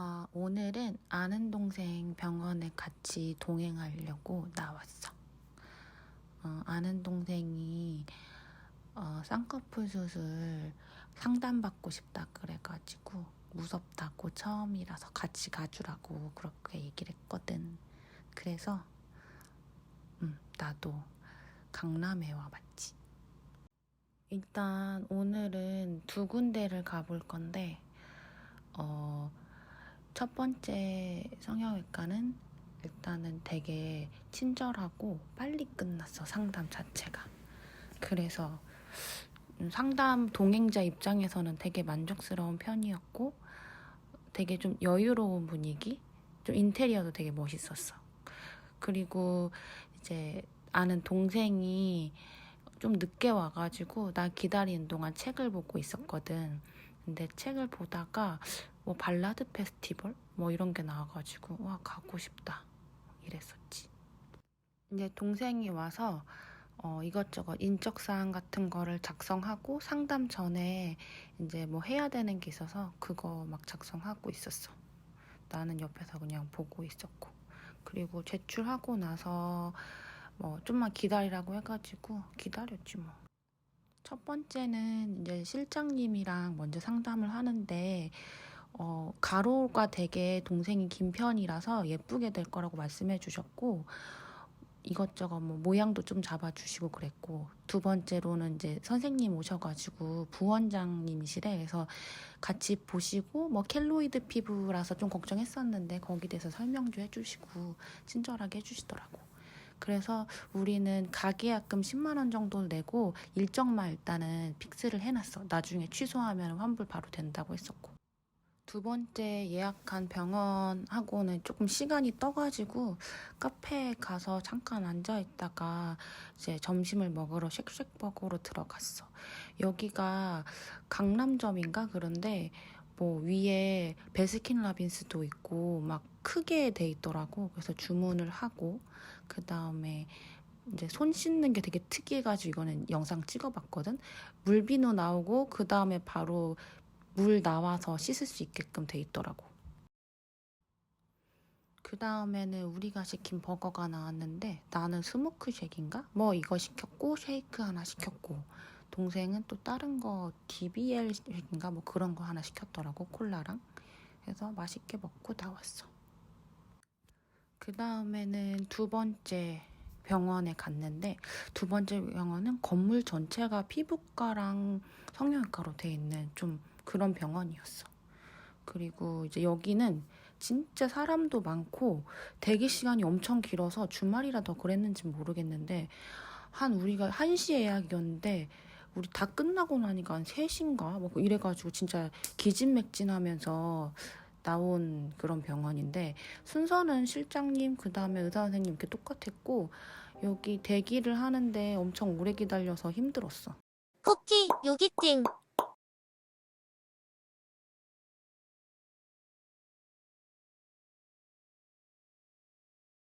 아, 오늘은 아는 동생 병원에 같이 동행하려고 나왔어. 어, 아는 동생이 어, 쌍꺼풀 수술 상담받고 싶다 그래가지고 무섭다고 처음이라서 같이 가주라고 그렇게 얘기를 했거든. 그래서 음, 나도 강남에 와봤지. 일단 오늘은 두 군데를 가볼 건데 어, 첫 번째 성형외과는 일단은 되게 친절하고 빨리 끝났어 상담 자체가. 그래서 음, 상담 동행자 입장에서는 되게 만족스러운 편이었고 되게 좀 여유로운 분위기? 좀 인테리어도 되게 멋있었어. 그리고 이제 아는 동생이 좀 늦게 와가지고 나 기다리는 동안 책을 보고 있었거든. 근데 책을 보다가 뭐 발라드 페스티벌 뭐 이런 게 나와가지고 와 가고 싶다 이랬었지. 이제 동생이 와서 어, 이것저것 인적 사항 같은 거를 작성하고 상담 전에 이제 뭐 해야 되는 게 있어서 그거 막 작성하고 있었어. 나는 옆에서 그냥 보고 있었고 그리고 제출하고 나서 뭐 좀만 기다리라고 해가지고 기다렸지 뭐. 첫 번째는 이제 실장님이랑 먼저 상담을 하는데 어, 가로가 되게 동생이 긴 편이라서 예쁘게 될 거라고 말씀해 주셨고 이것저것 뭐 모양도 좀 잡아주시고 그랬고 두 번째로는 이제 선생님 오셔가지고 부원장님이시래 그래서 같이 보시고 뭐 켈로이드 피부라서 좀 걱정했었는데 거기 대해서 설명 좀 해주시고 친절하게 해주시더라고. 그래서 우리는 가계약금 10만 원 정도 내고 일정만 일단은 픽스를 해놨어. 나중에 취소하면 환불 바로 된다고 했었고. 두 번째 예약한 병원하고는 조금 시간이 떠가지고 카페에 가서 잠깐 앉아 있다가 이제 점심을 먹으러 쉑쉑버거로 들어갔어. 여기가 강남점인가 그런데 뭐 위에 베스킨 라빈스도 있고 막 크게 돼 있더라고. 그래서 주문을 하고 그 다음에 이제 손 씻는 게 되게 특이해가지고 이거는 영상 찍어봤거든. 물비누 나오고 그 다음에 바로 물 나와서 씻을 수 있게끔 돼 있더라고. 그 다음에는 우리가 시킨 버거가 나왔는데 나는 스모크 쉑인가? 뭐 이거 시켰고 쉐이크 하나 시켰고 동생은 또 다른 거 DBL 쉑인가 뭐 그런 거 하나 시켰더라고 콜라랑 그래서 맛있게 먹고 나왔어. 그 다음에는 두 번째 병원에 갔는데 두 번째 병원은 건물 전체가 피부과랑 성형외과로 돼 있는 좀 그런 병원이었어. 그리고 이제 여기는 진짜 사람도 많고 대기 시간이 엄청 길어서 주말이라 더 그랬는지 모르겠는데 한 우리가 1시 예약이었는데 우리 다 끝나고 나니까 한 3시인가 뭐 이래가지고 진짜 기진맥진하면서 나온 그런 병원인데 순서는 실장님 그 다음에 의사 선생님 이렇게 똑같았고 여기 대기를 하는데 엄청 오래 기다려서 힘들었어. 쿠키 요기팅